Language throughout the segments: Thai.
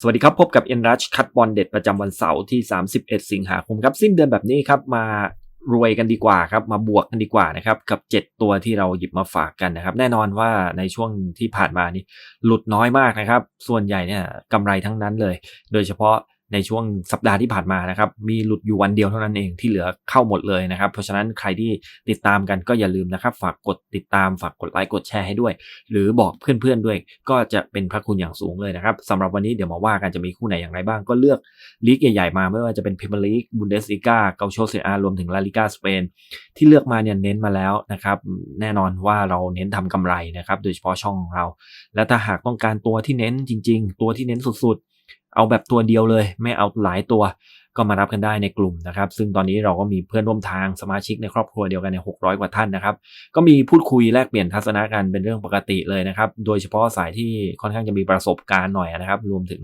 สวัสดีครับ พบกับเอ็นรัชคัดบอลเด็ดประจำวันเสาร์ที่ 31 สิงหาคมครับ สิ้นเดือนแบบนี้ครับ มารวยกันดีกว่าครับ มาบวกกันดีกว่านะครับ กับ 7 ตัวที่เราหยิบมาฝากกันนะครับ แน่นอนว่าในช่วงที่ผ่านมานี้หลุดน้อยมากนะครับ ส่วนใหญ่เนี่ยกำไรทั้งนั้นเลย โดยเฉพาะ ในช่วงสัปดาห์ที่ผ่านมานะครับ มีหลุดอยู่วันเดียวเท่านั้นเองที่เหลือเข้าหมดเลยนะครับ เพราะฉะนั้นใครที่ติดตามกันก็อย่าลืมนะครับ ฝากกดติดตามฝากกดไลค์กดแชร์ให้ด้วย หรือบอกเพื่อนๆด้วย ก็จะเป็นพระคุณอย่างสูงเลยนะครับสำหรับวันนี้เดี๋ยวมาว่ากันจะมีคู่ไหนอย่างไรบ้าง ก็เลือกลีกใหญ่ๆมาไม่ว่าจะเป็นพรีเมียร์ลีกบุนเดสลีกาเกาโชเซียรวมถึงลาลิกาสเปนที่เลือกมาเนี่ยเน้นมาแล้วนะครับ แน่นอนว่าเราเน้นทำกำไรนะครับ โดยเฉพาะช่องของเรา และถ้าหากต้องการตัวที่เน้นจริง ๆ ตัวที่เน้นสุดๆ เอาแบบตัวเดียวเลย ไม่เอาหลายตัวก็มารับกันได้ในกลุ่มนะครับ ซึ่งตอนนี้เราก็มีเพื่อนร่วมทางสมาชิกในครอบครัวเดียวกันใน 600 กว่าท่านนะครับ ก็มีพูดคุยแลกเปลี่ยนทัศนะกันเป็นเรื่องปกติเลยนะครับ โดยเฉพาะสายที่ค่อนข้างจะมีประสบการณ์หน่อยนะครับ รวมถึง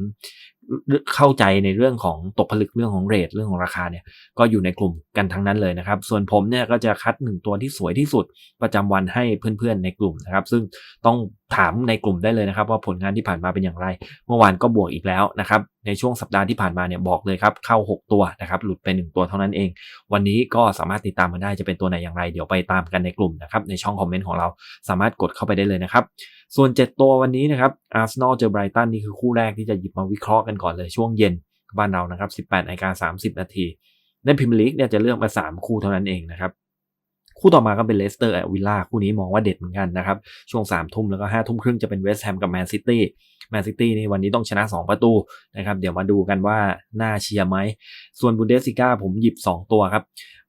เข้าใจในเรื่องของตกผลึกเรื่องของเรทเรื่องของราคาเนี่ยก็อยู่ในกลุ่มกันทั้งนั้นเลยนะครับ ส่วนผมเนี่ยก็จะคัดหนึ่งตัวที่สวยที่สุดประจำวันให้เพื่อนๆในกลุ่มนะครับ ซึ่งต้องถามในกลุ่มได้เลยนะครับ ว่าผลงานที่ผ่านมาเป็นอย่างไร เมื่อวานก็บวกอีกแล้วนะครับ ในช่วงสัปดาห์ที่ผ่านมาเนี่ยบอกเลยครับ เข้า 6 ตัวนะครับ หลุดไป 1 ตัวเท่านั้นเอง วันนี้ก็สามารถติดตามกันได้จะเป็นตัวไหนอย่างไร เดี๋ยวไปตามกันในกลุ่มนะครับ ในช่องคอมเมนต์ของเราสามารถกดเข้าไปได้เลยนะครับ ส่วน 7 ตัววันนี้นะครับอาร์เซนอลเจอไบรตันนี่คือคู่แรกที่จะหยิบมาวิเคราะห์กันก่อนเลยช่วงเย็นบ้านเรานะครับ 18นาฬิกา30 นาทีในพิมพ์ลีกเนี่ยจะเลือกมา 3 คู่เท่านั้นเองนะครับ คู่ต่อมาก็เป็นเลสเตอร์แอวิลล่าคู่นี้มองว่าเด็ดเหมือนกันนะครับ ช่วง3ามทุ่มแล้วก็5้าทุ่มครึ่งจะเป็นเวสต์แฮมกับแมนซิตี้แมนซิตี้นี่วันนี้ต้องชนะ 2 ประตูนะครับเดี๋ยวมาดูกันว่าน่าเชียร์ไหม ส่วนบุนเดสซิก้าผมหยิบ 2 ตัวครับ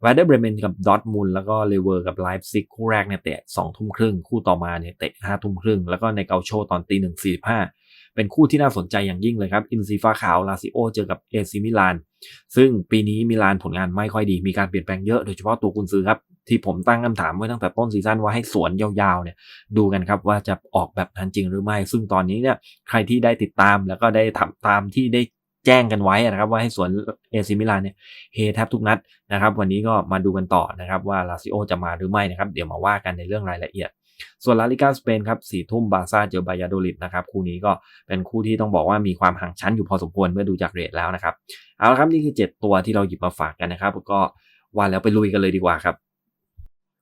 วาเดอร์เบรเมนกับดอทมูลแล้วก็เลเวอร์กับไลฟ์ซิกคู่แรกเนี่ยเตะ2ทุ่มครึ่งคู่ต่อมาเนี่ยเตะ5ทุ่มครึ่งแล้วก็ในเกาโชตอนตีหนึ่งสี่ห้า เป็นคู่ที่น่าสนใจอย่างยิ่งเลยครับ อินซีฟ้าขาวลาซิโอเจอกับเอซิมิลาน ซึ่งปีนี้มิลานผลงานไม่ค่อยดี มีการเปลี่ยนแปลงเยอะโดยเฉพาะตัวกุนซือครับ ที่ผมตั้งคำถามไว้ตั้งแต่ต้นซีซั่นว่าให้สวนยาวๆเนี่ยดูกันครับว่าจะออกแบบนั้นจริงหรือไม่ ซึ่งตอนนี้เนี่ยใครที่ได้ติดตามแล้วก็ได้ทำตามที่ได้แจ้งกันไว้นะครับว่าให้สวนเอซิมิลานเนี่ยเฮแทบทุกนัดนะครับ วันนี้ก็มาดูกันต่อนะครับว่าลาซิโอจะมาหรือไม่นะครับ เดี๋ยวมาว่ากันในเรื่องรายละเอียด ส่วนลาลิกาสเปนครับสี่ทุ่มบาซ่าเจอบายาโดลิดนะครับคู่นี้ก็เป็นคู่ที่ต้องบอกว่ามีความห่างชั้นอยู่พอสมควรเมื่อดูจากเรทแล้วนะครับเอาละครับนี่คือ 7 ตัวที่เราหยิบมาฝากกันนะครับก็ว่าแล้วไปลุยกันเลยดีกว่าครับ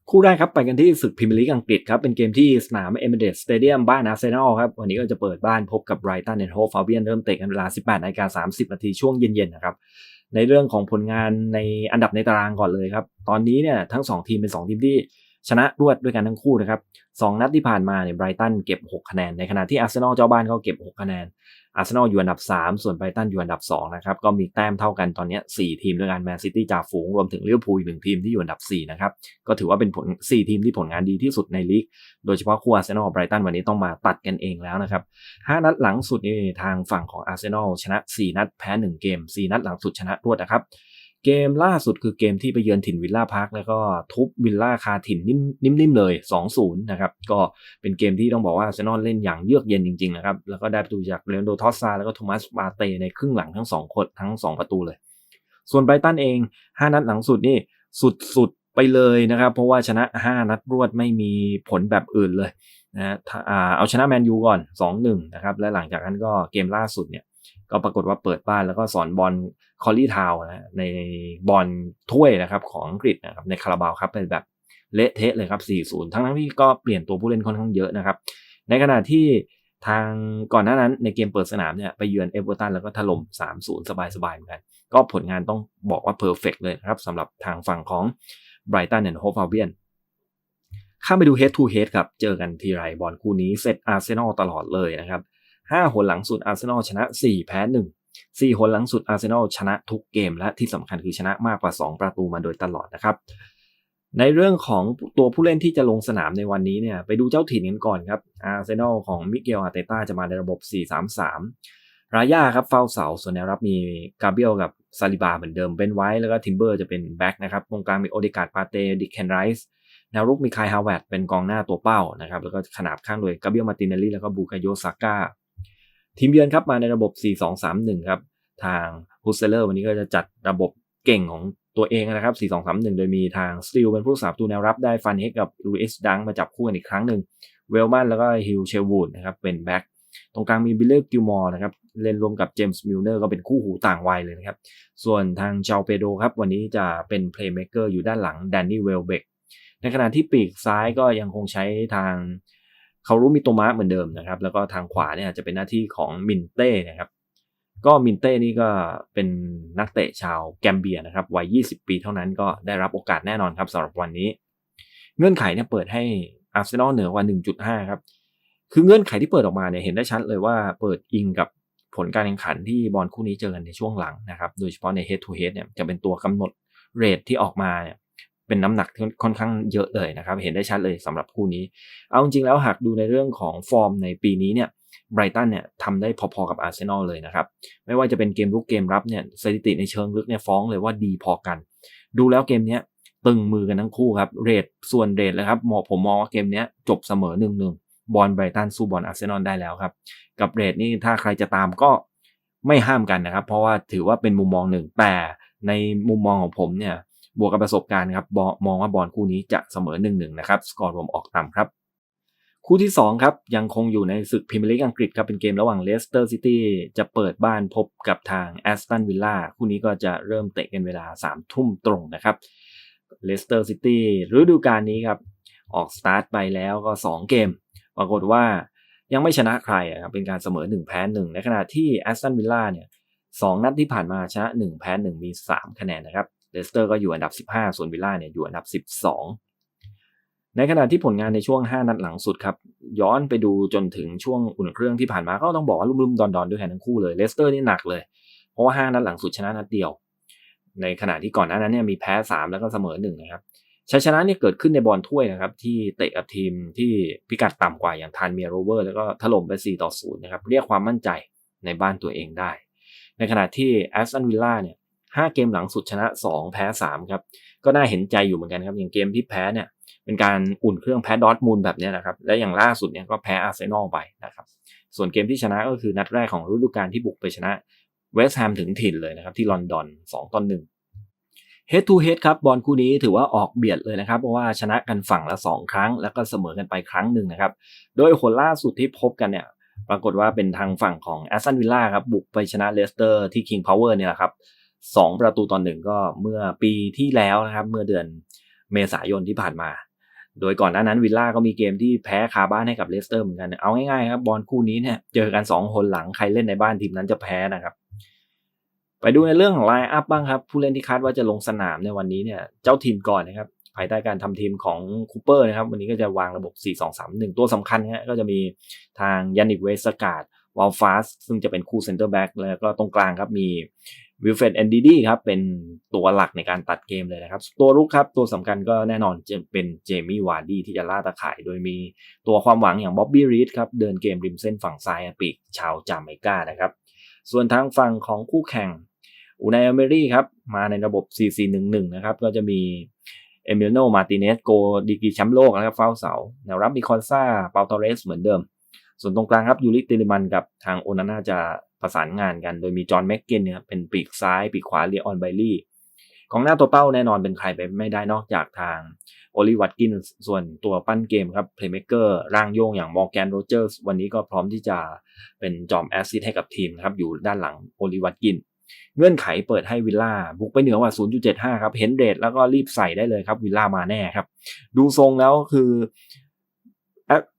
คู่แรกครับไปกันที่ศึกพรีเมียร์ลีกอังกฤษครับ เป็นเกมที่สนามเอเมเดสสเตเดียมบ้านอาร์เซนอลครับ วันนี้ก็จะเปิดบ้านพบกับไบรตันแอนด์โฮฟาเบียนเริ่มเตะกันเวลา 18นาฬิกา30นาทีช่วงเย็นๆนะครับ ในเรื่องของผลงานในอันดับในตารางก่อนเลยครับ ตอนนี้เนี่ยทั้ง 2 ทีมเป็น 2 ทีมที่ ชนะรวดด้วยกันทั้งคู่นะครับสนัดที่ผ่านมาเนี่ยไบรตันเก็บ 6 คะแนน ในขณะที่อาร์เซนอลเจ้าบ้านก็เก็บ 6 คะแนน อาร์เซนอลอยู่อันดับ 3 ส่วนไบรตันอยู่อันดับ2นะครับ ก็มีแต้มเท่ากันตอนนี้ 4 ทีมด้วยกันแมนซิตี้จ่าฝูงรวมถึงเลิเวพูอีกหนึ่งทีมที่อยู่อันดับ 4 นะครับ ก็ถือว่าเป็นผล 4 ทีมที่ผลงานดีที่สุดในลีก โดยเฉพาะคู่อาร์เซนอลไบรตันวันนี้ต้องมาตัดกันเองแล้วนะครับ5นัดหลังสุดนี่ทางฝั่งของอาร์เซนอลชนะ 4 นัดแพ้ 1 เกม 4 นัดหลังสุดชนะรวดนะครับ เกมล่าสุดคือเกมที่ไปเยือนถิ่นวิลล่าพาร์คแล้วก็ทุบวิลล่าคาถิ่นนิ่มๆเลย 2-0 นะครับ ก็เป็นเกมที่ต้องบอกว่าเซนอนเล่นอย่างเยือกเย็นจริงๆนะครับ แล้วก็ได้ประตูจากเลนโดทอสซาแล้วก็โทมัสบาเตในครึ่งหลังทั้ง2คนทั้ง 2 ประตูเลย ส่วนไบรตันเอง 5 นัดหลังสุดนี่สุดๆไปเลยนะครับ เพราะว่าชนะ 5 นัดรวดไม่มีผลแบบอื่นเลยนะเอาชนะแมนยูก่อน 2-1 นะครับและหลังจากนั้นก็เกมล่าสุดเนี่ย ก็ปรากฏว่าเปิดบ้านแล้วก็สอนบอลคอลลี่ทาวนะในบอลถ้วยนะครับของอังกฤษนะครับในคาราบาวครับเป็นแบบเละเทะเลยครับ 4-0 ทั้งทั้งที่ก็เปลี่ยนตัวผู้เล่นค่อนข้างเยอะนะครับ ในขณะที่ทางก่อนหน้านั้นในเกมเปิดสนามเนี่ยไปเยือนเอเวอร์ตันแล้วก็ถล่ม 3-0 สบายๆเหมือนกัน ก็ผลงานต้องบอกว่าเพอร์เฟกเลยครับสำหรับทางฝั่งของไบรตันแอนด์โฮฟาเบียนข้ามไปดู head to head ครับ เจอกันทีไรบอลคู่นี้เซตอาร์เซนอลตลอดเลยนะครับ 5หนหลังสุดอาร์เซนอลชนะ 4 แพ้1 4หนหลังสุดอาร์เซนอลชนะทุกเกม และที่สำคัญคือชนะมากกว่า 2 ประตูมาโดยตลอดนะครับ ในเรื่องของตัวผู้เล่นที่จะลงสนามในวันนี้เนี่ยไปดูเจ้าถิ่นกันก่อนครับอาร์เซนอลของมิเกลอาร์เตต้าจะมาในระบบ 4-3-3 รายาครับเฝ้าเสาส่วนแนวรับมีกาเบียลกับซาลิบาเหมือนเดิมเป็นไว้แล้วก็ทิมเบอร์จะเป็นแบ็กนะครับตรงกลางมีโอเดกาดปาเตดิเคนไรส์แนวรุกมีคายฮาวเวตเป็นกองหน้าตัวเป้านะครับแล้วก็ขนาบข้างโดยกาเบียลมาตินเนลลี่แล้วก็บูกาโยซาก้า ทีมเยือนครับมาในระบบ 4-2-3-1 ครับ ทางฮูสเซเลอร์วันนี้ก็จะจัดระบบเก่งของตัวเองนะครับ 4-2-3-1 โดยมีทางสตีลเป็นผู้สาบตูแนวรับได้ฟันเฮกกับลูอิสดังมาจับคู่กันอีกครั้งหนึ่ง เวลแมนแล้วก็ฮิลเชวูดนะครับเป็นแบ็กตรงกลางมีบิลเลอร์กิลมอร์นะครับเล่นรวมกับเจมส์มิลเนอร์ก็เป็นคู่หูต่างวัยเลยนะครับ ส่วนทางเจาเปโดครับ วันนี้จะเป็นเพลย์เม k เกอร์อยู่ด้านหลังแดนนี่เวลเบกในขณะที่ปีกซ้ายก็ยังคงใช้ทาง เขารู้มีโตมาเหมือนเดิมนะครับ แล้วก็ทางขวาเนี่ยจะเป็นหน้าที่ของมินเต้นะครับ ก็มินเต้นี่ก็เป็นนักเตะชาวแกมเบียนะครับวัย 20 ปีเท่านั้นก็ได้รับโอกาสแน่นอนครับสำหรับวันนี้ เงื่อนไขเนี่ยเปิดให้อาร์เซนอลเหนือกว่า 1.5 ครับ คือเงื่อนไขที่เปิดออกมาเนี่ยเห็นได้ชัดเลยว่าเปิดอิงกับผลการแข่งขันที่บอลคู่นี้เจอกันในช่วงหลังนะครับ โดยเฉพาะใน head to head เนี่ยจะเป็นตัวกำหนดเรทที่ออกมาเนี่ย เป็นน้ำหนักที่ค่อนข้างเยอะเลยนะครับ เห็นได้ชัดเลยสำหรับคู่นี้ เอาจริงแล้วหากดูในเรื่องของฟอร์มในปีนี้เนี่ยไบรตันเนี่ยทำได้พอๆกับอาร์เซนอลเลยนะครับ ไม่ว่าจะเป็นเกมรุกเกมรับเนี่ยสถิติในเชิงลึกเนี่ยฟ้องเลยว่าดีพอกัน ดูแล้วเกมเนี้ยตึงมือกันทั้งคู่ครับ เรทส่วนเรทเลยครับมอผมมองว่าเกมเนี้ยจบเสมอหนึ่งหนึ่งบอลไบรตันสู้บอลอาร์เซนอลได้แล้วครับ กับเรทนี่ถ้าใครจะตามก็ไม่ห้ามกันนะครับ เพราะว่าถือว่าเป็นมุมมองหนึ่งแต่ในมุมมองของผมเนี่ย บวกกับประสบการณ์ครับมองว่าบอลคู่นี้จะเสมอหนึ่งหนึ่งนะครับ สกอร์รวมออกต่ำครับ คู่ที่2ครับยังคงอยู่ในศึกพรีเมียร์ลีกอังกฤษครับเป็นเกมระหว่างเลสเตอร์ซิตี้จะเปิดบ้านพบกับทางแอสตันวิลล่าคู่นี้ก็จะเริ่มเตะกันเวลา3ามทุ่มตรงนะครับเลสเตอร์ซิตี้ฤดูกาลนี้ครับออกสตาร์ทไปแล้วก็ 2 เกม ปรากฏว่ายังไม่ชนะใครครับเป็นการเสมอ 1 แพ้1ในขณะที่แอสตันวิลล่าเนี่ยสนัดที่ผ่านมาชนะ 1 แพ้1มี 3 คะแนนนะครับ เลสเตอร์ก็อยู่อันดับ 15 ส่วนวิลล่าเนี่ยอยู่อันดับ 12 ในขณะที่ผลงานในช่วง 5 นัดหลังสุดครับ ย้อนไปดูจนถึงช่วงอุ่นเครื่องที่ผ่านมาก็ต้องบอกว่าลุ่มๆดอนๆด้วยกันทั้งคู่เลยเลสเตอร์นี่หนักเลย เพราะว่า 5 นัดหลังสุดชนะนัดเดียว ในขณะที่ก่อนหน้านั้นเนี่ยมีแพ้ 3 แล้วก็เสมอ 1 นะครับชัยชนะเนี่ยเกิดขึ้นในบอลถ้วยนะครับ ที่เตะกับทีมที่พิกัดต่ำกว่าอย่างทานเมียโรเวอร์ แล้วก็ถล่มไป 4 ต่อ 0 นะครับ เรียกความมั่นใจในบ้านตัวเองได้ ในขณะที่แอสตันวิลล่าเนี่ย ห้าเกมหลังสุดชนะ 2 แพ้ 3 ครับ ก็น่าเห็นใจอยู่เหมือนกันครับ อย่างเกมที่แพ้เนี่ย เป็นการอุ่นเครื่องแพ้ดอทมูลแบบนี้นะครับ และอย่างล่าสุดเนี่ยก็แพ้อาร์เซนอลไปนะครับ ส่วนเกมที่ชนะก็คือนัดแรกของฤดูกาลที่บุกไปชนะเวสต์แฮมถึงถิ่นเลยนะครับที่ลอนดอน2ต่อ1 Head to Head ครับบอลคู่นี้ถือว่าออกเบียดเลยนะครับ เพราะว่าชนะกันฝั่งละ 2 ครั้ง แล้วก็เสมอกันไปครั้งหนึ่งนะครับ โดยผลล่าสุดที่พบกันเนี่ยปรากฏว่าเป็นทางฝั่งของแอสตันวิลล่าครับบุกไปชนะเลสเตอร์ที่ King Power เนี่ยแหละครับ สองประตูตอนหนึ่งก็เมื่อปีที่แล้วนะครับ เมื่อเดือนเมษายนที่ผ่านมา โดยก่อนหน้านั้นวิลล่าก็มีเกมที่แพ้คาบ้านให้กับเลสเตอร์เหมือนกัน เอาง่ายๆครับบอลคู่นี้เนี่ยเจอกัน 2 คนหลังใครเล่นในบ้านทีมนั้นจะแพ้นะครับไปดูในเรื่องของไลน์อัพบ้างครับ ผู้เล่นที่คาดว่าจะลงสนามในวันนี้เนี่ยเจ้าทีมก่อนนะครับ ภายใต้การทำทีมของคูเปอร์นะครับ วันนี้ก็จะวางระบบ 4-2-3-1 ตัวสำคัญนะก็จะมีทางยานิกเวสกาดวอลฟาสซึ่งจะเป็นคู่เซนเตอร์แบ็กแล้วก็ตรงกลางครับมี วิลเฟดแอนดีดีครับเป็นตัวหลักในการตัดเกมเลยนะครับ ตัวรุกครับ ตัวสำคัญก็แน่นอนจะเป็นเจมี่วาร์ดี้ที่จะล่าตะข่าย โดยมีตัวความหวังอย่างบ๊อบบี้รีดครับ เดินเกมริมเส้นฝั่งซ้ายปีกชาวจาเมกานะครับ ส่วนทางฝั่งของคู่แข่งอูนายอเมรี่ครับ มาในระบบ 4-4-1-1 นะครับ ก็จะมีเอมิลโนมาติเนสโกดีกีแชมป์โลกนะครับเฝ้าเสาแนวรับมีคอนซาเปาตอเรสเหมือนเดิม ส่วนตรงกลางครับยูริติลิมันกับทางโอนาน่าจะประสานงานกัน โดยมีจอห์นแม็กเกนเนี่ยเป็นปีกซ้ายปีกขวาเลออนไบลี่ของหน้าตัวเป้าแน่นอนเป็นใครไปไม่ได้นอกจากทางโอลิวัตกินส่วนตัวปั้นเกมครับเพลย์เมคเกอร์ร่างโยงอย่างมอร์แกนโรเจอร์สวันนี้ก็พร้อมที่จะเป็นจอมแอสซิสให้กับทีมครับอยู่ด้านหลังโอลิวัตกินเงื่อนไขเปิดให้วิลล่าบุกไปเหนือกว่า 0.75 ครับเห็นเรทแล้วก็รีบใส่ได้เลยครับวิลล่ามาแน่ครับ ดูทรงแล้วคือ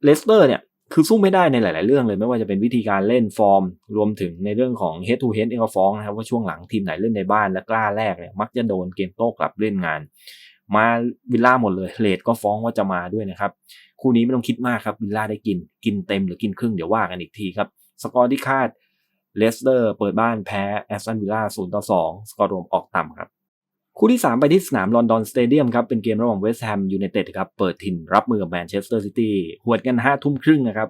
เลสเตอร์เนี่ย คือสู้ไม่ได้ในหลาย ๆ เรื่องเลยไม่ว่าจะเป็นวิธีการเล่นฟอร์ม รวมถึงในเรื่องของ head to head ที่เขาฟ้องนะครับว่าช่วงหลังทีมไหนเล่นในบ้านและกล้าแรกเนี่ยมักจะโดนเกมโต้กลับเล่นงาน มาวิลล่าหมดเลยเลดก็ฟ้องว่าจะมาด้วยนะครับคู่นี้ไม่ต้องคิดมากครับวิลล่าได้กินกินเต็มหรือกินครึ่งเดี๋ยวว่ากันอีกทีครับสกอร์ที่คาดเลสเตอร์เปิดบ้านแพ้แอสตันวิลล่า0ต่อ2สกอร์รวมออกต่ำครับ คู่ที่ 3 ไปที่สนามลอนดอนสเตเดียมครับเป็นเกมระหว่างเวสต์แฮมยูไนเต็ดครับเปิดถิ่นรับมือกับแมนเชสเตอร์ซิตี้หวดกัน5ทุ่มครึ่งนะครับ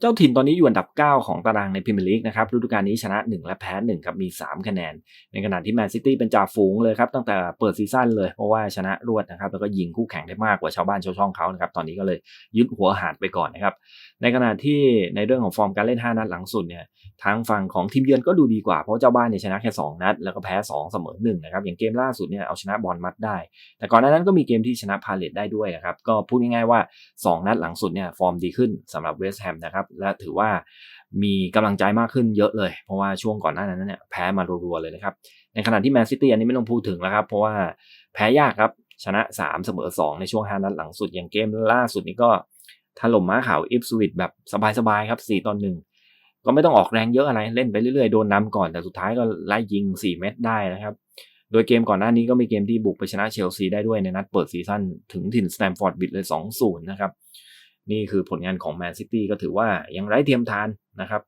เจ้าถิ่นตอนนี้อยู่อันดับ 9 ของตารางในพรีเมียร์ลีกนะครับฤดูกาลนี้ชนะ 1 และแพ้ 1 ครับมี 3 คะแนน ในขณะที่แมนซิตี้เป็นจ่าฝูงเลยครับ ตั้งแต่เปิดซีซั่นเลย เพราะว่าชนะรวดนะครับ แล้วก็ยิงคู่แข่งได้มากกว่าชาวบ้านชาวช่องเขานะครับ ตอนนี้ก็เลยยึดหัวหาดไปก่อนนะครับ ในขณะที่ในเรื่องของฟอร์มการเล่น 5 นัดหลังสุดเนี่ยทางฝั่งของทีมเยือนก็ดูดีกว่าเพราะเจ้าบ้านเนี่ยชนะแค่ 2 นัด แล้วก็แพ้ 2 เสมอ1นะครับอย่างเกมล่าสุดเนี่ยเอาชนะบอลมัดได้ แต่ก่อนหน้านั้นก็มีเกมที่ชนะพาเลตได้ด้วยนะครับก็พูดง่ายๆว่า 2 นัดหลังสุดเนี่ยฟอร์มดีขึ้นสำหรับเวสต์แฮมนะครับและถือว่ามีกำลังใจมากขึ้นเยอะเลย เพราะว่าช่วงก่อนหน้านั้นเนี่ยแพ้มารัวๆเลยนะครับ ในขณะที่แมนซิตี้อันนี้ไม่ต้องพูดถึงแล้วครับ เพราะว่าแพ้ยากครับชนะ 3 เสมอ 2 ในช่วง 5 นัดหลังสุดอย่างเกมล่าสุดนี้ก็ถล่มม้าขาวอิฟสวิตแบบสบายๆครับ 4 ตอนหนึ่งก็ไม่ต้องออกแรงเยอะอะไรเล่นไปเรื่อยๆ โดนนำก่อนแต่สุดท้ายก็ไล่ยิง 4 เม็ดได้นะครับ โดยเกมก่อนหน้านี้ก็มีเกมที่บุกไปชนะเชลซีได้ด้วยในนัดเปิดซีซั่นถึงถิ่นสแตมฟอร์ดบิดเลย 2-0 นะครับ นี่คือผลงานของแมนซิตี้ก็ถือว่ายังไร้เทียมทานนะครับ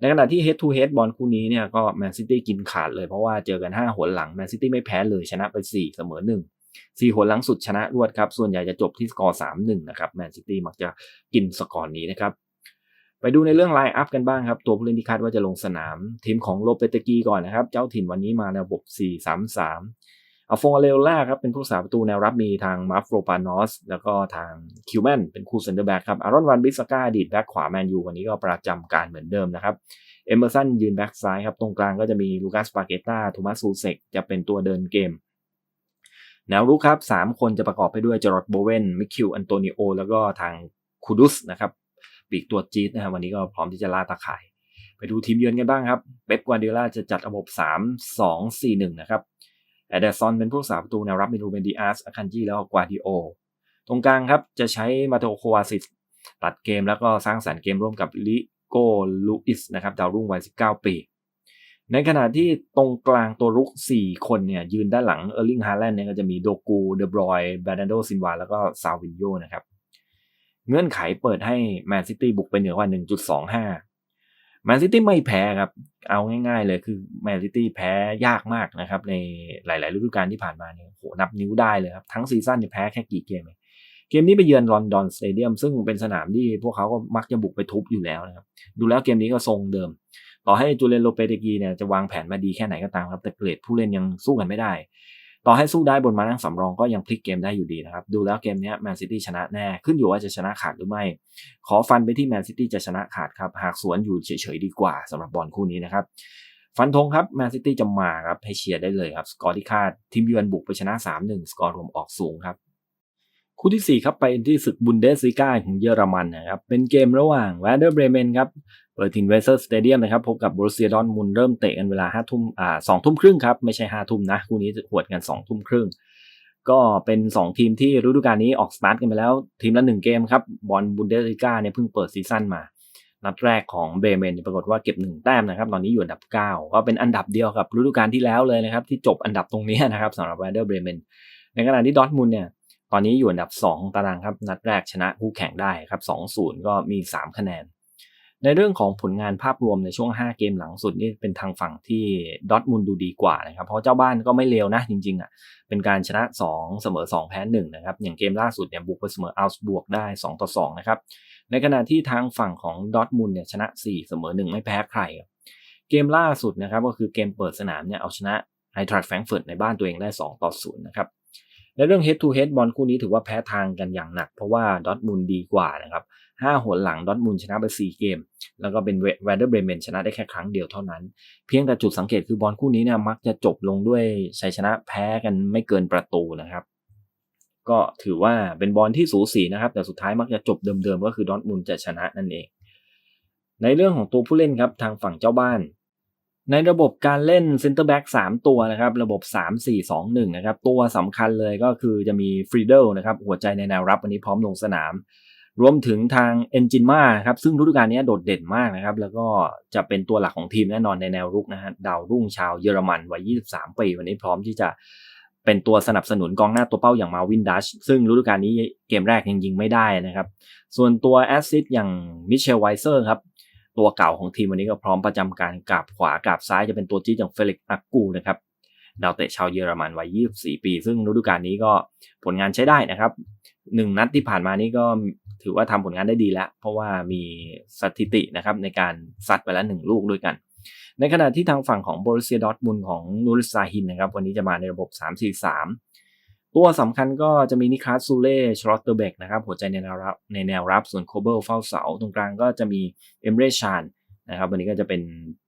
ในขณะที่ head to head บอลคู่นี้เนี่ยก็แมนซิตี้กินขาดเลยเพราะว่าเจอกัน 5 หนหลังแมนซิตี้ไม่แพ้เลยชนะไป 4 เสมอ 1 4 หนหลังสุดชนะรวดครับ ส่วนใหญ่จะจบที่สกอร์ 3-1 นะครับแมนซิตี้มักจะกินสกอร์นี้นะครับไปดูในเรื่องไลน์อัพกันบ้างครับ ตัวผู้เล่นที่คาดว่าจะลงสนาม ทีมของโลเปเตกีก่อนนะครับ เจ้าถิ่นวันนี้มาในระบบ 4-3-3 อัลฟงอาเรล่าครับเป็นผู้สาประตูแนวรับมีทางมาฟโรปานอสแล้วก็ทางคิวแมนเป็นคู่เซนเตอร์แบ็กครับอารอนวันบิสก้าอดีตแบ็กขวาแมนยูวันนี้ก็ประจำการเหมือนเดิมนะครับเอเมอร์สันยืนแบ็กซ้ายครับตรงกลางก็จะมีลูกัสปาเกต้าโทมัสซูเซกจะเป็นตัวเดินเกมแนวรุกครับ 3 คนจะประกอบไปด้วยจอร์ดโบเวน มิคิว อันโตนิโอ แล้วก็ทางคูดุสนะครับ ปีกตัวจี๊ดนะครับวันนี้ก็พร้อมที่จะล่าตาข่าย ไปดูทีมเยือนกันบ้างครับ เป๊ปกวาร์ดิโอลาจะจัดระบบ 3-2-4-1 นะครับ แอดเดซอนเป็นผู้สาประตูแนวรับมีรูเบนดิอาสอาคันจีแล้วก็กวาดิโอ ตรงกลางครับจะใช้มาโตโควาซิสตัดเกมแล้วก็สร้างสรรค์เกมร่วมกับลิโกลูอิสนะครับดาวรุ่งวัย 19 ปี ในขณะที่ตรงกลางตัวรุก 4 คนเนี่ยยืนด้านหลังเออร์ลิงฮาแลนด์เนี่ยก็จะมีโดกูเดบรอยแบรนโดซินวาแล้วก็ซาวินโยนะครับ เงื่อนไขเปิดให้แมนซิตี้บุกไปเหนือกว่า 1.25 แมนซิตี้ไม่แพ้ครับ เอาง่าย ๆ เลยคือแมนซิตี้แพ้ยากมากนะครับ ในหลาย ๆ ฤดูกาลที่ผ่านมาเนี่ยโหนับนิ้วได้เลยครับ ทั้งซีซั่นเนี่ยแพ้แค่กี่เกมเกมนี้ไปเยือนลอนดอนสเตเดียมซึ่งเป็นสนามที่พวกเขาก็มักจะบุกไปทุบอยู่แล้วนะครับ ดูแล้วเกมนี้ก็ทรงเดิม ต่อให้จูเลนโลเปเตกีเนี่ยจะวางแผนมาดีแค่ไหนก็ตามครับ แต่เกรดผู้เล่นยังสู้กันไม่ได้ ต่อให้สู้ได้บนมานั่งสำรองก็ยังพลิกเกมได้อยู่ดีนะครับ ดูแล้วเกมนี้แมนซิตี้ชนะแน่ ขึ้นอยู่ว่าจะชนะขาดหรือไม่ ขอฟันไปที่แมนซิตี้จะชนะขาดครับ หากสวนอยู่เฉยๆดีกว่าสำหรับบอลคู่นี้นะครับ ฟันธงครับแมนซิตี้จะมาครับให้เชียร์ได้เลยครับ สกอร์ที่คาดทีมเยือนบุกไปชนะ 3-1 สกอร์รวมออกสูงครับคู่ที่ 4 ครับ ไปที่ศึกบุนเดสลิก้าของเยอรมันนะครับ เป็นเกมระหว่างแวเดอร์เบรเมนครับ เปิดทินเวสเซอร์สเตเดียมนะครับพบกับบรูเซียดอนมุนเริ่มเตะกันเวลา5ทุ่มอ่า2ทุ่มครึ่งครับ ไม่ใช่5ทุ่มนะ คู่นี้จะหวดกัน2ทุ่มครึ่ง ก็เป็น 2 ทีมที่ฤดูกาลนี้ออกสตาร์ทกันไปแล้ว ทีมละ1เกมครับบอลบุนเดสลิก้าเนี่ยเพิ่งเปิดซีซั่นมานัดแรกของเบรเมนปรากฏว่าเก็บ1แต้มนะครับ ตอนนี้อยู่อันดับ 9 ก็เป็นอันดับเดียวกับฤดูกาลที่แล้วเลยนะครับ ที่จบอันดับตรงนี้นะครับสำหรับแวเดอร์เบรเมนในขณะที่ดอทมุนเนี่ยตอนนี้อยู่อันดับ 2 ตารางครับ นัดแรกชนะคู่แข่งได้ครับ 2-0 ก็มี 3 คะแนน ในเรื่องของผลงานภาพรวมในช่วง 5 เกมหลังสุดนี่เป็นทางฝั่งที่ดอทมุนดูดีกว่านะครับ เพราะเจ้าบ้านก็ไม่เลวนะจริงๆอะเป็นการชนะ 2 เสมอ 2 แพ้1นะครับ อย่างเกมล่าสุดเนี่ยบุกไปเสมออัลส์บวกได้ 2 ต่อ 2 นะครับ ในขณะที่ทางฝั่งของดอทมุนเนี่ยชนะ 4 เสมอ 1 ไม่แพ้ใครครับเกมล่าสุดนะครับก็คือเกมเปิดสนามเนี่ยเอาชนะไฮทรัคแฟรงเฟิร์ตในบ้านตัวเองได้ 2 ต่อ 0 นะครับในเรื่อง head to head บอลคู่นี้ถือว่าแพ้ทางกันอย่างหนัก เพราะว่าดอทมุนดีกว่านะครับ ห้าหนหลังดอทมุนชนะไป 4 เกม แล้วก็เป็นแวเดอร์เบรเมนชนะได้แค่ครั้งเดียวเท่านั้น เพียงแต่จุดสังเกตคือบอลคู่นี้เนี่ยมักจะจบลงด้วยชัยชนะแพ้กันไม่เกินประตูนะครับ ก็ถือว่าเป็นบอลที่สูสีนะครับ แต่สุดท้ายมักจะจบเดิมๆก็คือดอทมุนจะชนะนั่นเอง ในเรื่องของตัวผู้เล่นครับทางฝั่งเจ้าบ้านในระบบการเล่นเซนเตอร์แบ็ก3ตัวนะครับ ระบบ 3-4-2-1 นะครับ ตัวสำคัญเลยก็คือจะมีฟรีเดลนะครับ หัวใจในแนวรับวันนี้พร้อมลงสนาม รวมถึงทางเอนจินมาครับซึ่งฤดูกาลนี้โดดเด่นมากนะครับ แล้วก็จะเป็นตัวหลักของทีมแน่นอนในแนวรุกนะฮะดาวรุ่งชาวเยอรมันวัย 23 ปี วันนี้พร้อมที่จะเป็นตัวสนับสนุนกองหน้าตัวเป้าอย่างมาวินดัชซึ่งฤดูกาลนี้เกมแรกยังยิงไม่ได้นะครับ ส่วนตัวแอสซิสอย่างมิเชลไวเซอร์ครับตัวเก่าของทีมวันนี้ก็พร้อมประจำการกราบขวากราบซ้ายจะเป็นตัวจี้อย่างเฟลิกอักกูนะครับดาวเตะชาวเยอรมันวัย 24 ปี ซึ่งฤดูกาลนี้ก็ผลงานใช้ได้นะครับหนึ่งนัดที่ผ่านมานี้ก็ ถือว่าทำผลงานได้ดีแล้ว เพราะว่ามีสถิตินะครับในการซัดไปแล้วหนึ่งลูกด้วยกัน ในขณะที่ทางฝั่งของโบรุเซียดอร์ทมุนของนูริซาฮินนะครับวันนี้จะมาในระบบ 3-4-3 ตัวสำคัญก็จะมีนิคลาสซูเล่ชลอตเตอร์เบกนะครับหัวใจในแนวรับในแนวรับส่วนโคเบิลเฝ้าเสา ตรงกลางก็จะมีเอมเรชานนะครับวันนี้ก็จะเป็น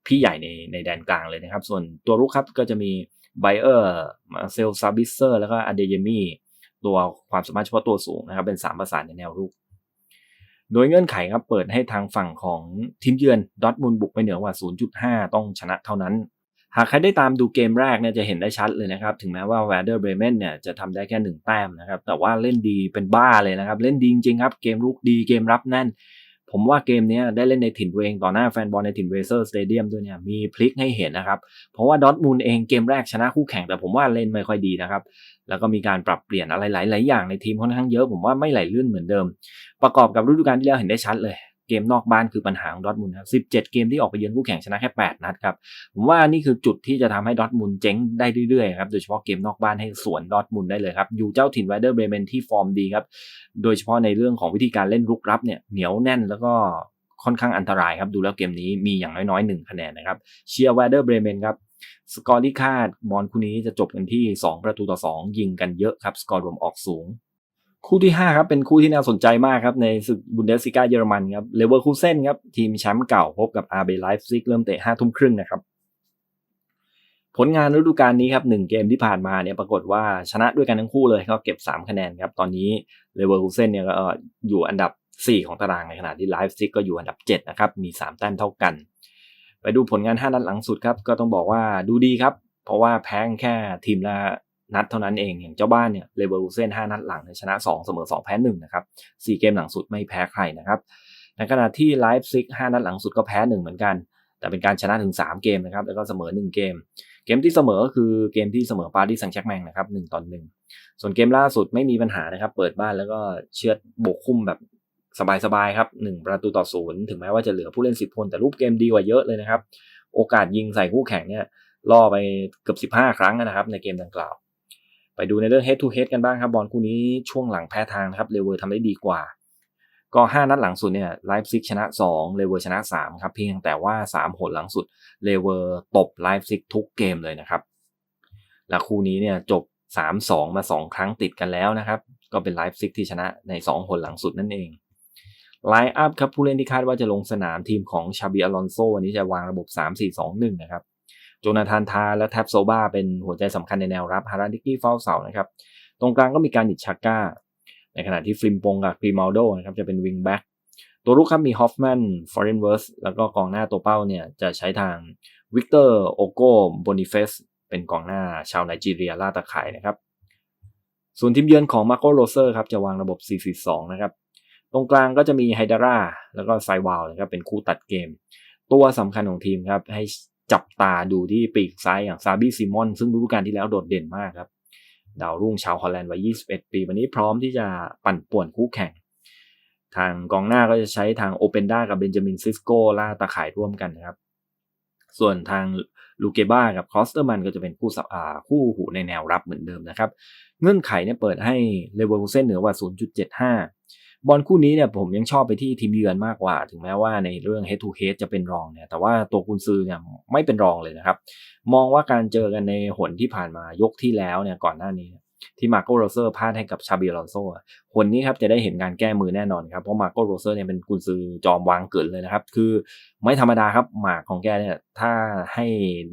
พี่ใหญ่ในในแดนกลางเลยนะครับ ส่วนตัวรุกครับก็จะมีไบเออร์มาเซลซาบิเซอร์แล้วก็อเดเยมีตัวความสามารถเฉพาะตัวสูงนะครับ เป็น3ประสานในแนวรุก โดยเงื่อนไขครับเปิดให้ทางฝั่งของทีมเยือนดอทมุนบุกไปเหนือกว่า 0.5 ต้องชนะเท่านั้น หากใครได้ตามดูเกมแรกเนี่ยจะเห็นได้ชัดเลยนะครับ ถึงแม้ว่าแวเดอร์เบรเมนเนี่ยจะทำได้แค่หนึ่งแต้มนะครับ แต่ว่าเล่นดีเป็นบ้าเลยนะครับ เล่นดีจริงๆครับ เกมลุกดีเกมรับแน่น ผมว่าเกมนี้ได้เล่นในถิ่นตัวเองต่อหน้าแฟนบอลในถิ่นเวเซอร์สเตเดียมด้วยเนี่ยมีพลิกให้เห็นนะครับ เพราะว่าดอทมูลเองเกมแรกชนะคู่แข่งแต่ผมว่าเล่นไม่ค่อยดีนะครับแล้วก็มีการปรับเปลี่ยนอะไรหลาย ๆ อย่างในทีมค่อนข้างเยอะ ผมว่าไม่ไหลลื่นเหมือนเดิม ประกอบกับฤดูกาลที่แล้วเห็นได้ชัดเลย เกมนอกบ้านคือปัญหาของดอทมุนครับ17เกมที่ออกไปเยือนคู่แข่งชนะแค่ 8 นัดครับ ผมว่านี่คือจุดที่จะทำให้ดอทมุนเจ๊งได้เรื่อยๆครับ โดยเฉพาะเกมนอกบ้านให้สวนดอทมุนได้เลยครับ อยู่เจ้าถิ่นไวเดอร์เบรเมนที่ฟอร์มดีครับ โดยเฉพาะในเรื่องของวิธีการเล่นรุกรับเนี่ยเหนียวแน่นแล้วก็ค่อนข้างอันตรายครับ ดูแล้วเกมนี้มีอย่างน้อยๆ1คะแนนนะครับเชียร์ไวเดอร์เบรเมนครับสกอร์ที่คาดบอลคู่นี้จะจบกันที่ 2 ประตูต่อ 2 ยิงกันเยอะครับ สกอร์รวมออกสูง คู่ที่ 5 ครับ เป็นคู่ที่น่าสนใจมากครับ ในศึกบุนเดสซิก้าเยอรมันครับเลเวอร์คูเซนครับ ทีมแชมป์เก่าพบกับอาร์เบไลฟ์ซิกเริ่มเตะ5ทุ่มครึ่งนะครับ ผลงานฤดูกาลนี้ครับหนึ่งเกมที่ผ่านมาเนี่ยปรากฏว่าชนะด้วยกันทั้งคู่เลยก็เก็บ 3 คะแนนครับ ตอนนี้เลเวอร์คูเซนเนี่ยก็อยู่อันดับ 4 ของตารางในขณะที่ไลฟ์ซิกก็อยู่อันดับ7นะครับมี 3 แต้มเท่ากัน ไปดูผลงาน 5 นัดหลังสุดครับก็ต้องบอกว่าดูดีครับ เพราะว่าแพ้แค่ทีมละ นัดเท่านั้นเองอย่างเจ้าบ้านเนี่ยเลเวอร์ูเซน5นัดหลังชนะ 2 เสมอ 2 แพ้1นะครับ4เกมหลังสุดไม่แพ้ใครนะครับในขณะที่ไลฟ์ซิก5นัดหลังสุดก็แพ้ 1 เหมือนกัน แต่เป็นการชนะถึง 3 เกมนะครับแล้วก็เสมอ 1 เกม เกมที่เสมอก็คือเกมที่เสมอปารีสแซงต์แชร์กแมงนะครับ1ต่อ1ส่วนเกมล่าสุดไม่มีปัญหานะครับเปิดบ้านแล้วก็เชือดโบกคุ้มแบบสบายๆครับ1ประตูต่อศูนย์ถึงแม้ว่าจะเหลือผู้เล่น 10 คน แต่รูปเกมดีกว่าเยอะเลยนะครับ โอกาสยิงใส่คู่แข่งเนี่ยล่อไปเกือบ 15 ครั้งนะครับในเกมดังกล่าว ไปดูในเรื่อง head to head กันบ้างครับบอลคู่นี้ช่วงหลังแพ้ทางนะครับเลเวอร์ทำได้ดีกว่า ก็ 5 นัดหลังสุดเนี่ยไลฟ์ซิกชนะ2เลเวอร์ชนะ3ครับเพียงแต่ว่า 3 หนหลังสุดเลเวอร์ตบไลฟ์ซิกทุกเกมเลยนะครับ และคู่นี้เนี่ยจบ 3-2 มา 2 ครั้งติดกันแล้วนะครับ ก็เป็นไลฟ์ซิกที่ชนะใน 2 หนหลังสุดนั่นเองไลน์อัพครับผู้เล่นที่คาดว่าจะลงสนามทีมของชาบิอลอนโซวันนี้จะวางระบบ 3-4-2-1 นะครับ โจนาธานทาและแท็บโซบาเป็นหัวใจสำคัญในแนวรับฮาราดิกี้เฝ้าเสานะครับ ตรงกลางก็มีการดิชาก้า ในขณะที่ฟริมปงกับกรีมาลโดนะครับจะเป็นวิงแบ็กตัวรุกครับมีฮอฟแมนฟอร์เรนเวิร์สแล้วก็กองหน้าตัวเป้าเนี่ยจะใช้ทางวิกเตอร์โอโกโบนิเฟสเป็นกองหน้าชาวไนจีเรียล่าตะข่ายนะครับ ส่วนทีมเยือนของมาโกโรเซอร์ครับจะวางระบบ 4-4-2 นะครับ ตรงกลางก็จะมีไฮดาร่าแล้วก็ไซวาลนะครับเป็นคู่ตัดเกม ตัวสำคัญของทีมครับให้ จับตาดูที่ปีกซ้ายอย่างซาบีซิมอนซึ่งฤดูกาลที่แล้วโดดเด่นมากครับ ดาวรุ่งชาวฮอลแลนด์วัย 21 ปี วันนี้พร้อมที่จะปั่นป่วนคู่แข่ง ทางกองหน้าก็จะใช้ทางโอเปนด้ากับเบนจามินซิสโกล่าตาข่ายร่วมกันนะครับ ส่วนทางลูเกบ้ากับคอสเตอร์มันก็จะเป็นคู่สับคู่หูในแนวรับเหมือนเดิมนะครับ เงื่อนไขเนี่ยเปิดให้เลเวอร์คูเซนเหนือกว่า 0.75 บอลคู่นี้เนี่ยผมยังชอบไปที่ทีมเยือนมากกว่า ถึงแม้ว่าในเรื่อง head to head จะเป็นรองเนี่ยแต่ว่าตัวกุนซือเนี่ยไม่เป็นรองเลยนะครับ มองว่าการเจอกันในหนที่ผ่านมายกที่แล้วเนี่ยก่อนหน้านี้ที่มาโกโรเซอร์พลาดให้กับชาบิลอนโซคนนี้ครับจะได้เห็นการแก้มือแน่นอนครับ เพราะมาโกโรเซอร์เนี่ยเป็นกุนซือจอมวางเกิดเลยนะครับ คือไม่ธรรมดาครับหมากของแกเนี่ยถ้าให้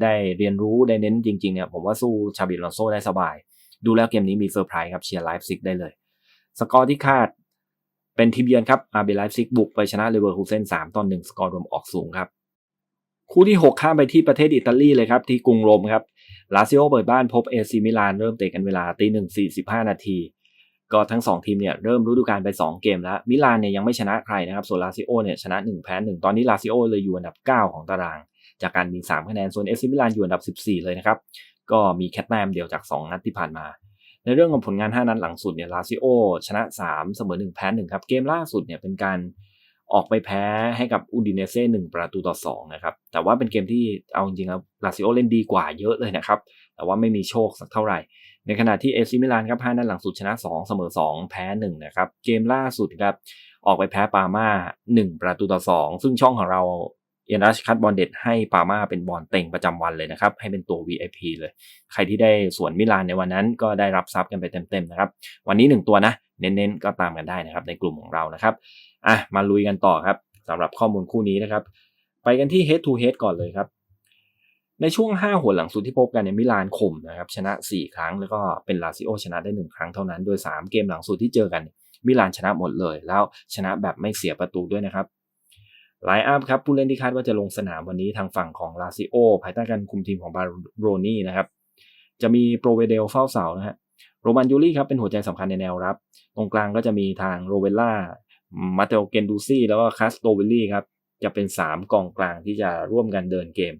ได้เรียนรู้ได้เน้นจริงๆเนี่ยผมว่าสู้ชาบิลอนโซได้สบาย ดูแล้วเกมนี้มีเซอร์ไพรส์ครับเชียร์ไลฟ์ซิกได้เลย สกอร์ที่คาด เป็นทีมเยือนครับอาร์เบไลฟ์ซิกบุกไปชนะเลเวอร์คูเซน3ต่อ1สกอร์รวมออกสูงครับ คู่ที่ 6 ข้ามไปที่ประเทศอิตาลีเลยครับ ที่กรุงโรมครับลาซิโอเปิดบ้านพบเอซีมิลานเริ่มเตะกันเวลาตีหนึ่งสี่สิบห้านาทีก็ทั้ง 2 ทีมเนี่ยเริ่มฤดูกาลไป 2 เกมแล้ว มิลานเนี่ยยังไม่ชนะใครนะครับ ส่วนลาซิโอเนี่ยชนะ 1 แพ้ 1 ตอนนี้ลาซิโอเลยอยู่อันดับ 9 ของตาราง จากการมี 3 คะแนน ส่วนเอซีมิลานอยู่อันดับ 14 เลยนะครับ ก็มีแค่แต้มเดียวจาก 2 นัดที่ผ่านมา ในเรื่องของผลงาน 5 นัดหลังสุดเนี่ยลาซิโอชนะ 3 เสมอ1แพ้1ครับ เกมล่าสุดเนี่ยเป็นการออกไปแพ้ให้กับอูดิเนเซ่หนึ่งประตูต่อ2นะครับ แต่ว่าเป็นเกมที่เอาจริงๆแล้วลาซิโอเล่นดีกว่าเยอะเลยนะครับ แต่ว่าไม่มีโชคสักเท่าไหร่ ในขณะที่เอซิมิลานครับ5นัดหลังสุดชนะ 2 เสมอ 2 แพ้ 1 นะครับ เกมล่าสุดครับออกไปแพ้ปาม่า1 ประตูต่อ 2 ซึ่งช่องของเรา เอ็นรัชคัตบอลเด็ดให้ปาม่าเป็นบอลเต็งประจำวันเลยนะครับ ให้เป็นตัว VIP เลย ใครที่ได้สวนมิลานในวันนั้นก็ได้รับซับกันไปเต็มๆนะครับ วันนี้ 1 ตัวนะ เน้นๆ ก็ตามกันได้นะครับ ในกลุ่มของเรานะครับอะมาลุยกันต่อครับสำหรับข้อมูลคู่นี้นะครับ ไปกันที่ head to head ก่อนเลยครับ ในช่วง 5 หัวหลังสุดที่พบกันเนี่ยมิลานข่มนะครับชนะ 4 ครั้งแล้วก็เป็นลาซิโอชนะได้ 1 ครั้งเท่านั้นโดย 3 เกมหลังสุดที่เจอกันมิลานชนะหมดเลย แล้วชนะแบบไม่เสียประตูด้วยนะครับ ไลน์อัพครับผู้เล่นที่คาดว่าจะลงสนามวันนี้ทางฝั่งของลาซิโอภายใต้การคุมทีมของบาโรนี่นะครับ จะมีโปรเวเดลเฝ้าเสานะฮะโรมันยูรี่ครับเป็นหัวใจสำคัญในแนวรับ ตรงกลางก็จะมีทางโรเวล่ามาเตโอเกนดูซี่แล้วก็คาสโตเวลลี่ครับจะเป็น 3 กองกลางที่จะร่วมกันเดินเกม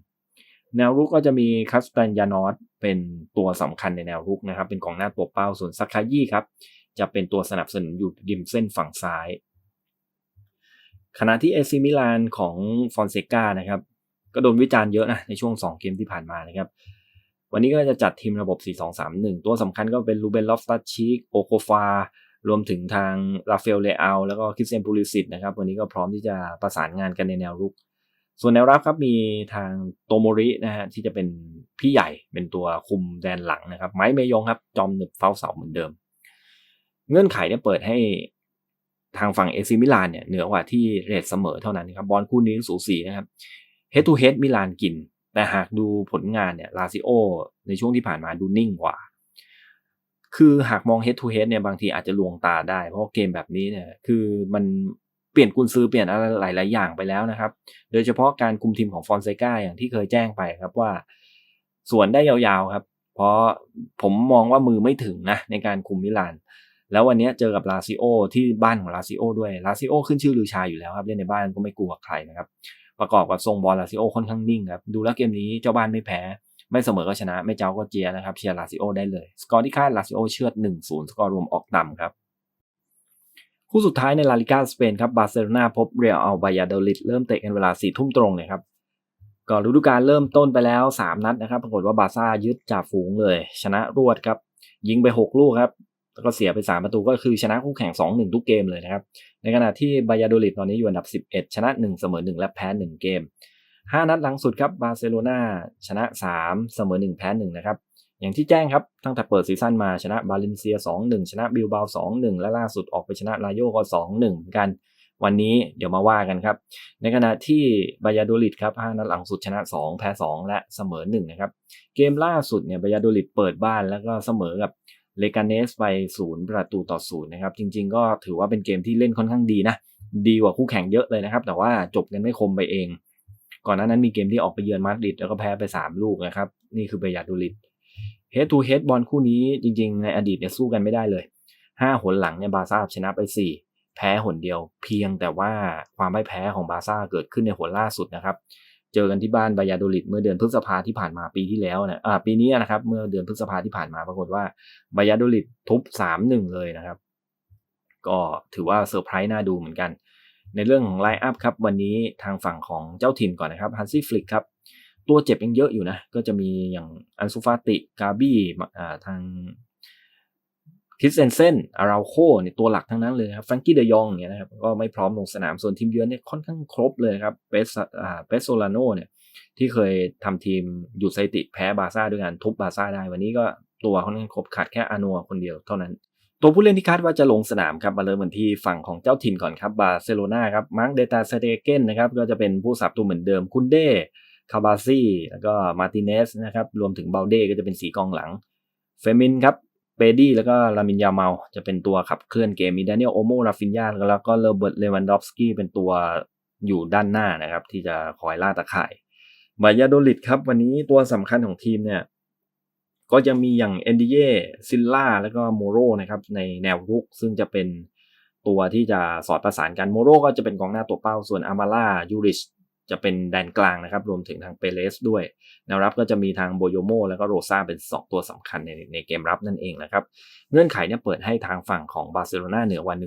แนวรุกก็จะมีคาสตันยานอสเป็นตัวสำคัญในแนวรุกนะครับ เป็นกองหน้าตัวเป้าส่วนซักคายี่ครับจะเป็นตัวสนับสนุนอยู่ริมเส้นฝั่งซ้าย ขณะที่เอซิมิลานของฟอนเซกานะครับก็โดนวิจารณ์เยอะนะในช่วง 2 เกมที่ผ่านมานะครับ วันนี้ก็จะจัดทีมระบบ 4-2-3-1 ตัวสำคัญก็เป็นลูเบนลอฟตัชชิกโอโคฟารวมถึงทางราฟาเอลเลอาแล้วก็คริสเซนปูลิสิตนะครับ วันนี้ก็พร้อมที่จะประสานงานกันในแนวรุก ส่วนแนวรับครับมีทางโตโมรินะฮะที่จะเป็นพี่ใหญ่เป็นตัวคุมแดนหลังนะครับ ไม้เมยองครับ จอมหนึบเฝ้าเสาเหมือนเดิม เงื่อนไขเนี่ยเปิดให้ ทางฝั่งเอซิมิลานเนี่ยเหนือกว่าที่เรทเสมอเท่านั้นครับบอลคู่นี้สูสีนะครับเฮดทูเฮดมิลานกิน แต่หากดูผลงานเนี่ยลาซิโอในช่วงที่ผ่านมาดูนิ่งกว่า คือหากมอง head to head เนี่ยบางทีอาจจะลวงตาได้ เพราะเกมแบบนี้เนี่ยคือมันเปลี่ยนกุนซื้อเปลี่ยนอะไรหลาย ๆ อย่างไปแล้วนะครับ โดยเฉพาะการคุมทีมของฟอนเซกาอย่างที่เคยแจ้งไปครับว่าส่วนได้ยาวๆครับ เพราะผมมองว่ามือไม่ถึงนะในการคุมมิลาน แล้ววันนี้เจอกับลาซิโอที่บ้านของลาซิโอด้วยลาซิโอขึ้นชื่อลือชาอยู่แล้วครับเล่นในบ้านก็ไม่กลัวใครนะครับประกอบกับทรงบอลลาซิโอค่อนข้างนิ่งครับดูแล้วเกมนี้เจ้าบ้านไม่แพ้ ไม่เสมอก็ชนะ ไม่เจ้าก็เจียนะครับเชียร์ลาซิโอได้เลยสกอร์ที่คาดลาซิโอเชือด1-0สกอร์รวมออกต่ำครับคู่สุดท้ายในลาลิกาสเปนครับบาร์เซโลนาพบเรียลอัลบายาโดลิดเริ่มเตะกันเวลา4ทุ่มตรงเลยครับก่อนฤดูกาลเริ่มต้นไปแล้ว 3 นัดนะครับ ปรากฏว่าบาซ่ายึดจ่าฝูงเลย ชนะรวดครับ ยิงไป 6 ลูกครับ แล้วก็เสียไป 3 ประตูก็คือชนะคู่แข่ง 2-1 ทุกเกมเลยนะครับ ในขณะที่บายาโดลิดตอนนี้อยู่อันดับ 11 ชนะ 1 เสมอ 1 และแพ้ 1 เกม 5 นัดหลังสุดครับบาร์เซโลนาชนะ 3 เสมอ 1 แพ้ 1 นะครับ อย่างที่แจ้งครับ ตั้งแต่เปิดซีซั่นมาชนะบาเลนเซีย 2-1 ชนะบิลบา2-1 และล่าสุดออกไปชนะลาโยก็ 2-1 เหมือนกันวันนี้เดี๋ยวมาว่ากันครับ ในขณะที่บายาโดลิดครับ5นัดหลังสุดชนะ 2 แพ้ 2 และเสมอ 1 นะครับ เกมล่าสุดเนี่ยบายาโดลิดเปิดบ้านแล้วก็เสมอกับ เลกาเนสไป0ประตูต่อ0นย์นะครับ จริง ๆ ก็ถือว่าเป็นเกมที่เล่นค่อนข้างดีนะ ดีกว่าคู่แข่งเยอะเลยนะครับ แต่ว่าจบกันไม่คมไปเอง ก่อนหน้านั้นมีเกมที่ออกไปเยือนมาดริดแล้วก็แพ้ไป 3 ลูกนะครับ นี่คือเบยาดูลิดเฮดทูเฮดบอลคู่นี้จริง ๆ ในอดีตเนี่ยสู้กันไม่ได้เลย 5 หนหลังเนี่ยบาซ่าชนะไป 4 แพ้หนเดียว เพียงแต่ว่าความไม่แพ้ของบาซ่าเกิดขึ้นในหนล่าสุดนะครับ เจอกันที่บ้านบายาโดลิดเมื่อเดือนพฤษภาที่ผ่านมาปีที่แล้วนะอ่าปีนี้นะครับเมื่อเดือนพฤษภาที่ผ่านมาปรากฏว่าบายาโดลิดทุบ3-1เลยนะครับ ก็ถือว่าเซอร์ไพรส์น่าดูเหมือนกัน ในเรื่องของไลน์อัพครับ วันนี้ทางฝั่งของเจ้าถิ่นก่อนนะครับฮันซี่ฟลิกครับตัวเจ็บยังเยอะอยู่นะ ก็จะมีอย่างอันซูฟาติกาบี้ทาง คิสเซนเซนอาราโคเนี่ยตัวหลักทั้งนั้นเลยครับแฟังกี้เดยองเนี่ยนะครับก็ไม่พร้อมลงสนามส่วนทีมเยือนเนี่ยค่อนข้างครบเลยครับเปสอ่าเปสโซลาโนเนี่ยที่เคยทำทีมอยู่ไซติแพ้บาซ่าด้วยกันทุบบาซ่าได้ วันนี้ก็ตัวค่อนข้างครบขาดแค่อานัวคนเดียวเท่านั้น ตัวผู้เล่นที่คาดว่าจะลงสนามครับมาเริ่มกันที่ฝั่งของเจ้าถิ่นก่อนครับบาร์เซโลนาครับมาร์กเดตาเซเดเกนนะครับก็จะเป็นผู้สับตัวเหมือนเดิมคุนเดคาบาซี่แล้วก็มาติเนสนะครับรวมถึงเบลเดก็จะเป็นสีกองหลังเฟมินครับ เปดี้แล้วก็ลามินยาเมา จะเป็นตัวขับเคลื่อนเกมมีดานิเอลโอโมราฟินยาแล้วก็เลเบิร์ตเลวันดอฟสกี้เป็นตัวอยู่ด้านหน้านะครับ ที่จะคอยล่าตะข่ายบายาโดลิดครับ วันนี้ตัวสำคัญของทีมเนี่ย ก็จะมีอย่างเอนดิเยซิลล่าแล้วก็โมโรนะครับในแนวรุก ซึ่งจะเป็นตัวที่จะสอดประสานกันโมโรก็จะเป็นกองหน้าตัวเป้าส่วนอามาล่ายูริช จะเป็นแดนกลางนะครับ รวมถึงทางเปเรสด้วย แนวรับก็จะมีทางโบโยโมแล้วก็โรซาเป็น 2 ตัวสำคัญในในเกมรับนั่นเองนะครับ เงื่อนไขเนี่ยเปิดให้ทางฝั่งของบาร์เซโลนาเหนือวัน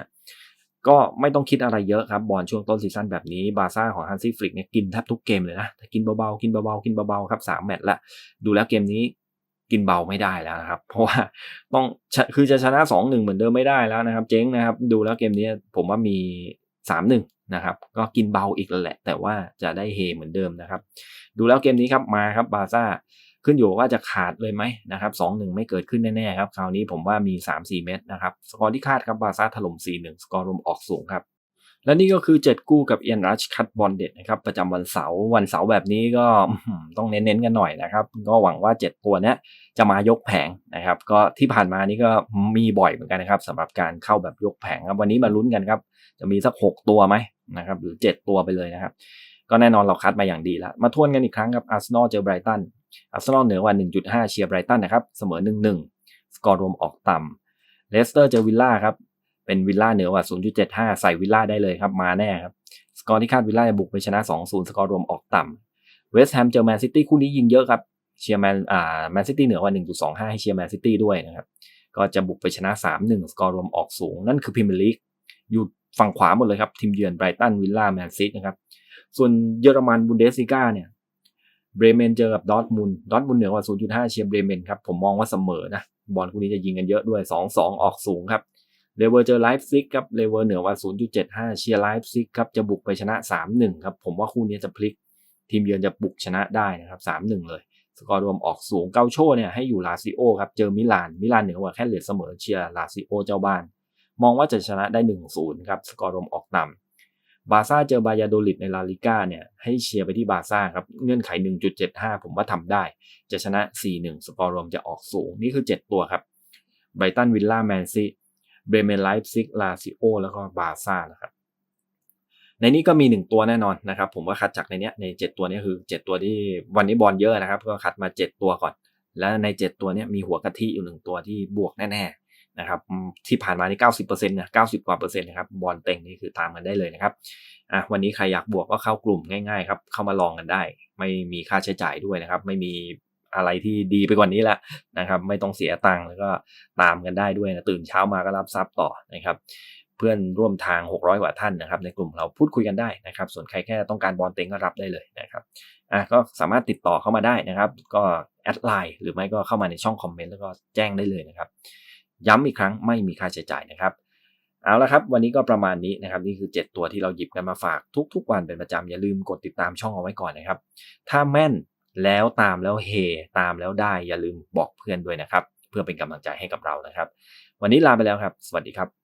1.75 ก็ไม่ต้องคิดอะไรเยอะครับ บอลช่วงต้นซีซั่นแบบนี้บาซ่าของฮันซี่ฟลิกเนี่ยกินแทบทุกเกมเลยนะแต่กินเบาๆกินเบาๆกินเบาๆครับสามแมตช์ละดูแล้วเกมนี้กินเบาไม่ได้แล้วนะครับ เพราะว่าต้องคือจะชนะสองหนึ่งเหมือนเดิมไม่ได้แล้วนะครับ เจ๊งนะครับ ดูแล้วเกมนี้ผมว่ามีสามห นะครับ ก็กินเบาอีกแล้วแหละ แต่ว่าจะได้เฮเหมือนเดิมนะครับ ดูแล้วเกมนี้ครับมาครับบาซ่าขึ้นอยู่ว่าจะขาดเลยไหมนะครับสองหนึ่งไม่เกิดขึ้นแน่ๆครับ คราวนี้ผมว่ามีสามสี่เม็ดนะครับ สกอร์ที่คาดครับบาซ่าถล่มสี่หนึ่งสกอร์รวมออกสูงครับ และนี่ก็คือ 7 กู้กับเอียนรัชคัตบอลเด็ดนะครับ ประจำวันเสาร์วันเสาร์แบบนี้ก็ต้องเน้นๆกันหน่อยนะครับ ก็หวังว่า 7 ตัวนี้จะมายกแผงนะครับ ก็ที่ผ่านมานี่ก็มีบ่อยเหมือนกันนะครับสำหรับการเข้าแบบยกแผงครับวันนี้มาลุ้นกันครับ จะมีสัก 6 ตัวไหม นะครับหรือ 7 ตัวไปเลยนะครับ ก็แน่นอนเราคัดมาอย่างดีแล้ว มาทวนกันอีกครั้งครับอาร์เซนอลเจอไบรตันอาร์เซนอลเหนือกว่า 1.5 เชียร์ไบรตันนะครับเสมอ 1-1 สกอร์รวมออกต่ำเลสเตอร์เจอวิลล่าครับเป็นวิลล่าเหนือกว่า 0.75 ใส่วิลล่าได้เลยครับมาแน่ครับสกอร์ที่คาดวิลล่าจะบุกไปชนะ 2-0 สกอร์รวมออกต่ำเวสต์แฮมเจอแมนซิตี้คู่นี้ยิงเยอะครับเชียร์แมนอ่าแมนซิตี้เหนือกว่า 1.25 ให้เชียร์แมนซิตี้ด้วยนะครับก็จะบุกไปชนะ 3-1 สกอร์รวมออกสูง นั่นคือพรีเมียร์ลีกอยู่ ฝั่งขวาหมดเลยครับ ทีมเยือนไบรตันวิลล่าแมนซิตนะครับส่วนเยอรมันบุนเดสลิก้าเนี่ยเบรเมนเจอกับดอร์ทมุนดอร์ทมุนเหนือกว่า 0.5 เชียร์เบรเมนครับ ผมมองว่าเสมอนะ บอลคู่นี้จะยิงกันเยอะด้วย 2-2 ออกสูงครับเลเวอร์เจอไลฟ์ซิกครับเลเวอร์เหนือกว่า 0.75 เชียร์ไลฟ์ซิกครับ จะบุกไปชนะ 3-1 ครับ ผมว่าคู่นี้จะพลิก ทีมเยือนจะบุกชนะได้นะครับ 3-1 เลย สกอร์รวมออกสูงเกาโชเนี่ยให้อยู่ลาซิโอครับ เจอมิลาน มิลานเหนือกว่าแค่เหลือเสมอเชียร์ลาซิโอเจ้าบ้าน มองว่าจะชนะได้ 1-0 ครับ สกอร์รวมออกต่ำบาซ่าเจอบายาโดลิดในลาลิก้าเนี่ยให้เชียร์ไปที่บาซ่าครับ เงื่อนไข 1.75 ผมว่าทำได้ จะชนะ 4-1 สกอร์รวมจะออกสูง นี่คือ 7 ตัวครับไบตันวิลล่าแมนซีเบรเมนไลฟ์ซิกลาซิโอแล้วก็บาซ่านะครับในนี้ก็มี 1 ตัวแน่นอนนะครับ ผมว่าคัดจากในนี้ใน 7 ตัวนี้คือ 7 ตัวที่วันนี้บอลเยอะนะครับ ก็คัดมา 7 ตัวก่อน และใน 7 ตัวนี้มีหัวกะทิอยู่หนึ่งตัวที่บวกแน่ๆ นะครับที่ผ่านมานี่90%นต์นะ90กว่าเปอร์เซ็นต์นะครับบอลเต็งนี่คือตามกันได้เลยนะครับอะวันนี้ใครอยากบวกก็เข้ากลุ่มง่ายๆครับเข้ามาลองกันได้ ไม่มีค่าใช้จ่ายด้วยนะครับ ไม่มีอะไรที่ดีไปกว่านี้แล้วนะครับ ไม่ต้องเสียตังค์แล้วก็ตามกันได้ด้วยนะตื่นเช้ามาก็รับทรัพย์ต่อนะครับเพื่อนร่วมทาง 600 กว่าท่านนะครับ ในกลุ่มเราพูดคุยกันได้นะครับ ส่วนใครแค่ต้องการบอลเต็งก็รับได้เลยนะครับอะก็สามารถติดต่อเข้ามาได้นะครับ ก็แอดไลน์หรือไม่ก็เข้ามาในช่องคอมเมนต์แล้วก็แจ้งได้เลยนะครับ ย้ำอีกครั้งไม่มีค่าใช้จ่ายนะครับ เอาละครับ วันนี้ก็ประมาณนี้นะครับ นี่คือ 7 ตัวที่เราหยิบกันมาฝากทุก ๆ วันเป็นประจำอย่าลืมกดติดตามช่องเอาไว้ก่อนนะครับ ถ้าแม่นแล้วตามแล้วเฮตามแล้วได้อย่าลืมบอกเพื่อนด้วยนะครับ เพื่อเป็นกำลังใจให้กับเรานะครับ วันนี้ลาไปแล้วครับ สวัสดีครับ